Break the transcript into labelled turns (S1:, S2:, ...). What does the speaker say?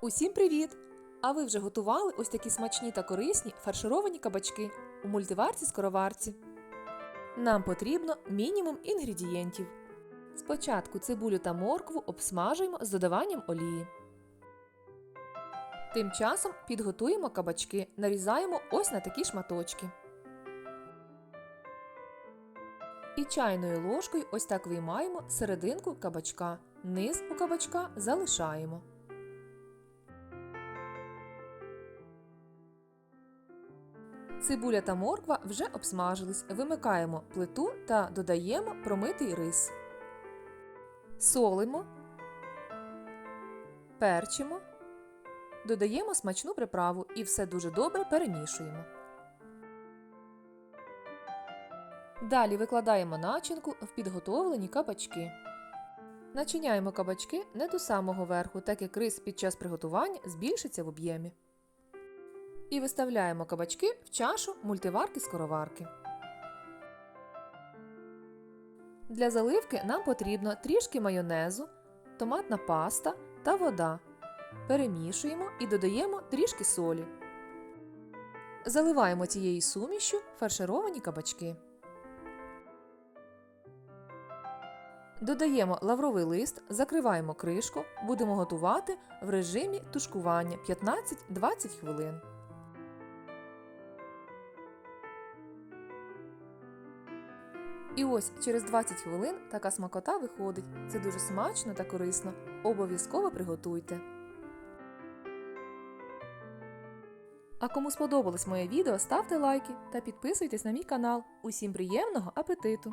S1: Усім привіт! А ви вже готували ось такі смачні та корисні фаршировані кабачки у мультиварці скороварці. Нам потрібно мінімум інгредієнтів. Спочатку цибулю та моркву обсмажуємо з додаванням олії. Тим часом підготуємо кабачки, нарізаємо ось на такі шматочки. І чайною ложкою ось так виймаємо серединку кабачка. Низ у кабачка залишаємо. Цибуля та морква вже обсмажились. Вимикаємо плиту та додаємо промитий рис. Солимо, перчимо, додаємо смачну приправу і все дуже добре перемішуємо. Далі викладаємо начинку в підготовлені кабачки. Начиняємо кабачки не до самого верху, так як рис під час приготування збільшиться в об'ємі. І виставляємо кабачки в чашу мультиварки-скороварки. Для заливки нам потрібно трішки майонезу, томатна паста та вода. Перемішуємо і додаємо трішки солі. Заливаємо цією сумішю фаршировані кабачки. Додаємо лавровий лист, закриваємо кришку, будемо готувати в режимі тушкування 15-20 хвилин. І ось через 20 хвилин така смакота виходить. Це дуже смачно та корисно. Обов'язково приготуйте. А кому сподобалось моє відео, ставте лайки та підписуйтесь на мій канал. Усім приємного апетиту!